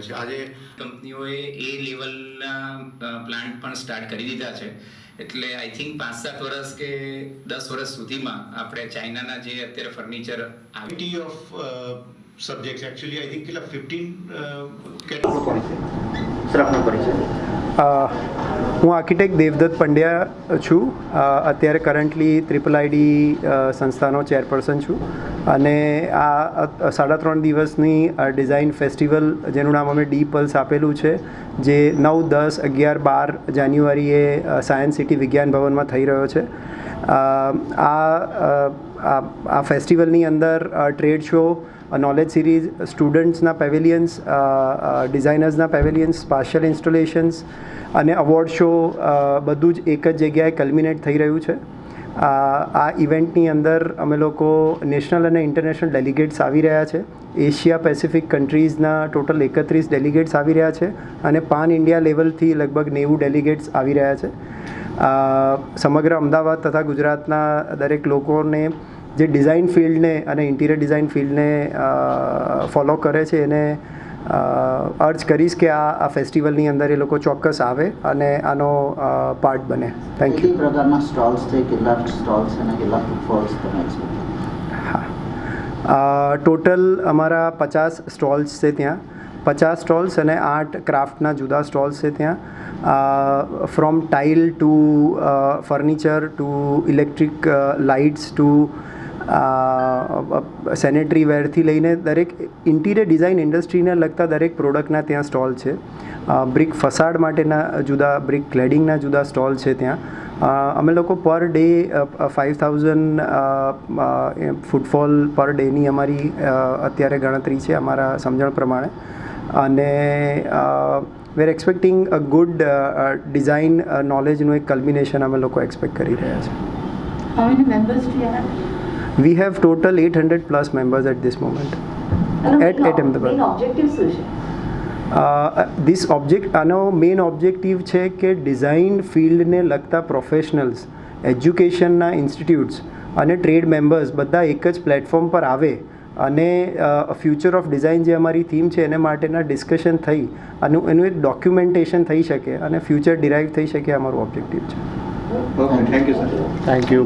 છે? આજે કંપનીઓએ એ લેવલના પ્લાન્ટ પણ સ્ટાર્ટ કરી દીધા છે. એટલે આઈ થિંક પાંચ સાત વર્ષ કે દસ વર્ષ સુધીમાં આપણે ચાઇનાના જે અત્યારે ફર્નિચર આવે off subject actually I think કેટલા? ફિફ્ટીન કેટલા ફિફ્ટીન સર આપનો પરિચય. અ, હું આર્કિટેક્ટ દેવદત્ત પંડ્યા છું. અત્યારે કરન્ટલી ત્રિપલ આઈડી સંસ્થાનો ચેરપર્સન છું. અને આ સાડા ત્રણ દિવસની ડિઝાઇન ફેસ્ટિવલ જેનું નામ અમે ડી પલ્સ આપેલું છે, જે નવ, દસ, અગિયાર, બાર જાન્યુઆરીએ સાયન્સ સિટી વિજ્ઞાન ભવનમાં થઈ રહ્યો છે. આ આ આ ફેસ્ટિવલની અંદર ટ્રેડ શો નોલેજ સિરીઝ સ્ટુડન્ટ્સના પેવેલિયન્સ ડિઝાઇનર્સના પેવેલિયન્સ સ્પાશિયલ ઇન્સ્ટોલેશન્સ અને અવોર્ડ શો બધું જ એક જ જગ્યાએ કલ્મિનેટ થઈ રહ્યું છે. આ ઇવેન્ટની અંદર અમે લોકો નેશનલ અને ઇન્ટરનેશનલ ડેલિગેટ્સ આવી રહ્યા છે. એશિયા પેસિફિક કન્ટ્રીઝના ટોટલ એકત્રીસ ડેલિગેટ્સ આવી રહ્યા છે અને પાન ઇન્ડિયા લેવલથી લગભગ નેવું ડેલિગેટ્સ આવી રહ્યા છે. સમગ્ર અમદાવાદ તથા ગુજરાતના દરેક લોકોને જે ડિઝાઇન ફિલ્ડને અને ઇન્ટિરિયર ડિઝાઇન ફિલ્ડને ફોલો કરે છે એને અર્જ કરીશ કે આ આ ફેસ્ટિવલની અંદર એ લોકો ચોક્કસ આવે અને આનો પાર્ટ બને. થેન્ક યુ પ્રકારના સ્ટોલ્સ છે? કેટલા સ્ટોલ્સ અને કેટલા ફૂટફોલ્સ તમે હા. ટોટલ અમારા પચાસ સ્ટોલ્સ છે ત્યાં. પચાસ સ્ટોલ્સ અને આઠ ક્રાફ્ટના જુદા સ્ટોલ્સ છે ત્યાં. From tile to furniture to electric lights to sanitary વેરથી લઈને દરેક ઇન્ટિરિયર ડિઝાઇન ઇન્ડસ્ટ્રીને લગતા દરેક પ્રોડક્ટના ત્યાં સ્ટોલ છે. બ્રિક ફસાડ માટેના જુદા, બ્રિક ક્લેડિંગના જુદા સ્ટોલ છે ત્યાં. અમે લોકો per day five thousand footfall પર ડેની અમારી અત્યારે ગણતરી છે અમારા સમજણ પ્રમાણે. અને we're expecting a good design નોલેજનું એક કલ્બિનેશન અમે લોકો એક્સપેક્ટ કરી રહ્યા છીએ? We have total eight hundred plus members at this moment at at Ahmedabad this object આનો મેઇન ઓબ્જેક્ટિવ છે કે ડિઝાઇન ફિલ્ડને લગતા પ્રોફેશનલ્સ એજ્યુકેશનના ઇન્સ્ટિટ્યૂટ્સ અને ટ્રેડ મેમ્બર્સ બધા એક જ પ્લેટફોર્મ પર આવે અને ફ્યુચર ઓફ ડિઝાઇન જે અમારી થીમ છે એને માટેના ડિસ્કશન થઈ અને એનું એક ડોક્યુમેન્ટેશન થઈ શકે અને ફ્યુચર ડિરાઈવ થઈ શકે અમારું ઓબ્જેક્ટિવ છે. Okay thank you sir thank you